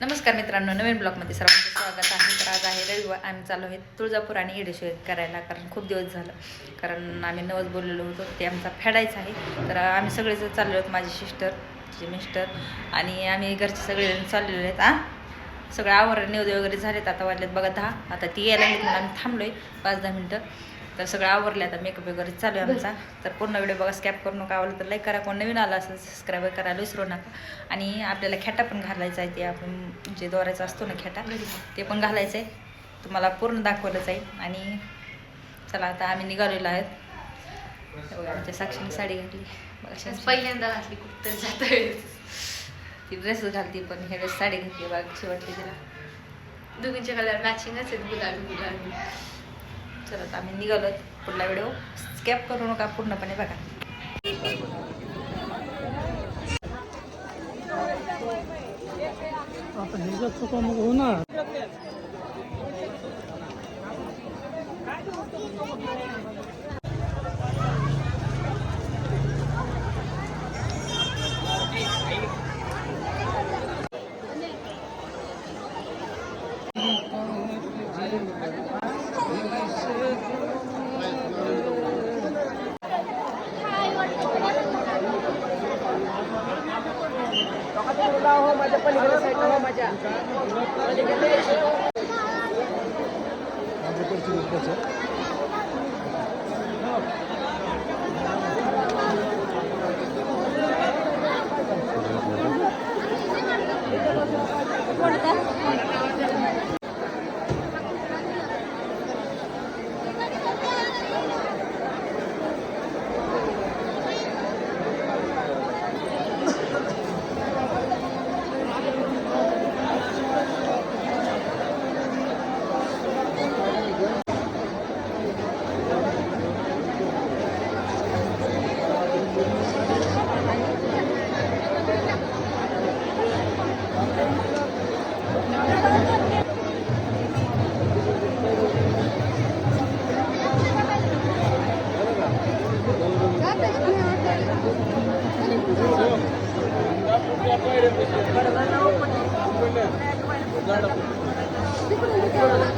नमस्कार मित्रांनो नवीन ब्लॉगमध्ये सर्वांचं स्वागत आहे. तर आज आहे रविवार आम्ही चालू आहे तुळजापूर आणि येडेश्वर करायला कारण खूप दिवस झालं. कारण आम्ही नवस बोललेलो होतो ते आमचा फेडायचा आहे. तर आम्ही सगळेच चाललो आहोत माझे सिस्टर तिचे मिस्टर आणि आम्ही घरचे सगळेजण चाललेलो आहेत आ सगळं आवर निवदे वगैरे झालेत आता वाजलेत बघा दहा. आता ती यायला म्हणून आम्ही थांबलो आहे पाच दहा मिनटं. तर सगळं आवरले आता मेकअप वगैरे चालू आहे आमचा. तर पूर्ण व्हिडिओ बघा स्कॅप करू नका आवडलं तर लाईक करा. कोण नवीन आला असेल सबस्क्राईब करायला विसरू नका. आणि आपल्याला खेटा पण घालायचा आहे ते आपण जे दोरायचा असतो ना खेटा ते पण घालायचं आहे तुम्हाला पूर्ण दाखवलं जाईल. आणि चला आता आम्ही निघालेलो आहेत. बघा, आमच्या साक्षीने साडी घातली. बघा पहिल्यांदा घातली कुठं जात ती ड्रेस घालती पण हे वेळेस साडी घातली बघा कशी वाटली तिला. दोघींचे कलर मॅचिंगच आहेत गुलाबी गुलाबी. चला आता आम्ही निघालो पुढला व्हिडिओ स्कॅप करू नका पूर्णपणे बघा. आता ह्याच्यात चुका मग होणार भजी Thank you.